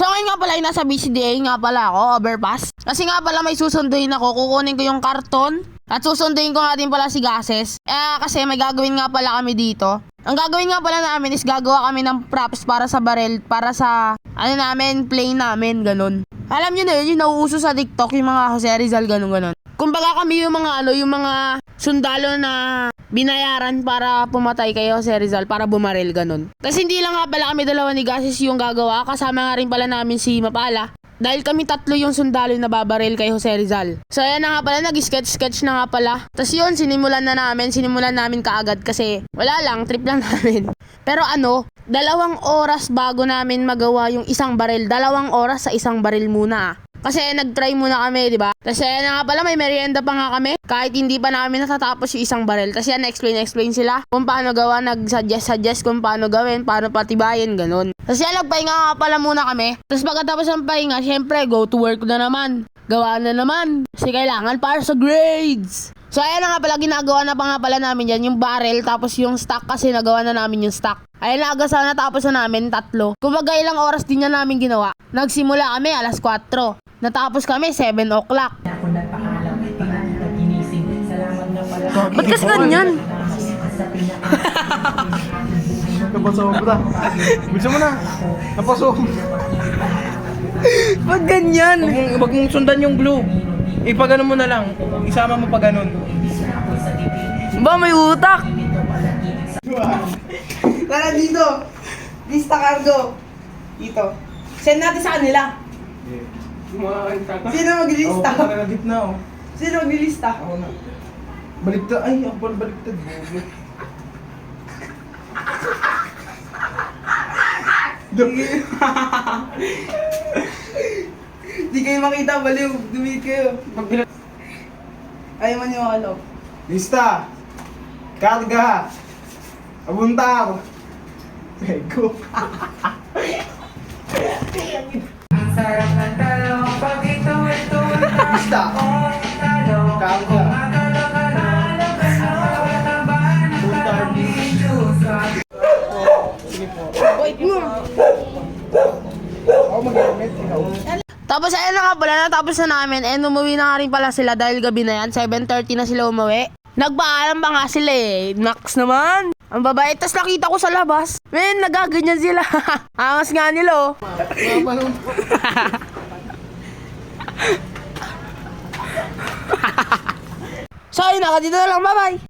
So ngayon nga pala, ay nasa BCDA nga pala ako, overpass. Kasi nga pala may susunduin ako, kukunin ko yung karton. At susunduin ko nga din pala si Gases. Eh, kasi may gagawin nga pala kami dito. Ang gagawin nga pala namin is gagawa kami ng props para sa barrel, para sa, ano namin, plane namin, ganun. Alam nyo na yun, yung nauuso sa TikTok, yung mga Jose Rizal, ganun, ganun. Kumbaga kami yung mga, ano, yung mga sundalo na binayaran para pumatay kay Jose Rizal, para bumaril, ganun. Tapos hindi lang nga pala kami dalawa ni Gases yung gagawa, kasama nga rin pala namin si Mapala. Dahil kami tatlo yung sundalo na babaril kay Jose Rizal. So ayan na nga pala, nag-sketch-sketch na nga pala. Tapos yun, sinimulan na namin, sinimulan namin kaagad kasi wala lang, trip lang namin. Pero ano, dalawang oras bago namin magawa yung isang baril. Dalawang oras sa isang baril muna ah. Kasi nag-try muna kami, di ba? Tapos ayan na nga pala, may merienda pa nga kami. Kahit hindi pa namin natatapos yung isang baril. Tapos yan, na-explain-explain sila kung paano gawa, nag-suggest-suggest kung paano gawin, paano patibayin, ganun. Tapos yan, nagpahinga nga pala muna kami. Tapos pagkatapos ng pahinga, syempre, go to work na naman. Gawa na naman. Kasi kailangan para sa grades. So ayan na nga pala, ginagawa na pa nga pala namin yan, yung barrel, tapos yung stock kasi nagawa na namin yung stock. Ayan na, aga sana natapos na namin, tatlo. Kumbaga ilang oras din na namin ginawa. Nagsimula kami alas 4. Natapos kami 7 o'clock. Ako nagpaalam, hindi na kita ginising. Salamat na pala. Ba't kasi ganyan? Napasobra. Bisa mo na. Napasobra. Ba't ganyan? Huwag mong, huwag mong sundan yung glue. Ipagano mo na lang. Isama mo pa ganun. Ba, may utak? Tara dito. Lista cargo. Dito. Send natin sa kanila. Sino maglilista? Ako na gitna oh. Sino maglilista? Ako na. Baligtad. Ay, ako pala baligtad. Bobo. Di kayo makita, baliw. Dumit kayo. Ayaw man yung ano. Lista. Karga. Abuntar. Ego. Tapos ayun na nga pala, natapos na namin. And umuwi na nga rin pala sila dahil gabi na yan. 7.30 na sila umuwi. Nagpaalam pa nga sila eh. Max naman. Ang babae. Tapos nakita ko sa labas. Men, nagaganyan sila. Angas nga nila oh. So ayun na, na lang. Bye-bye.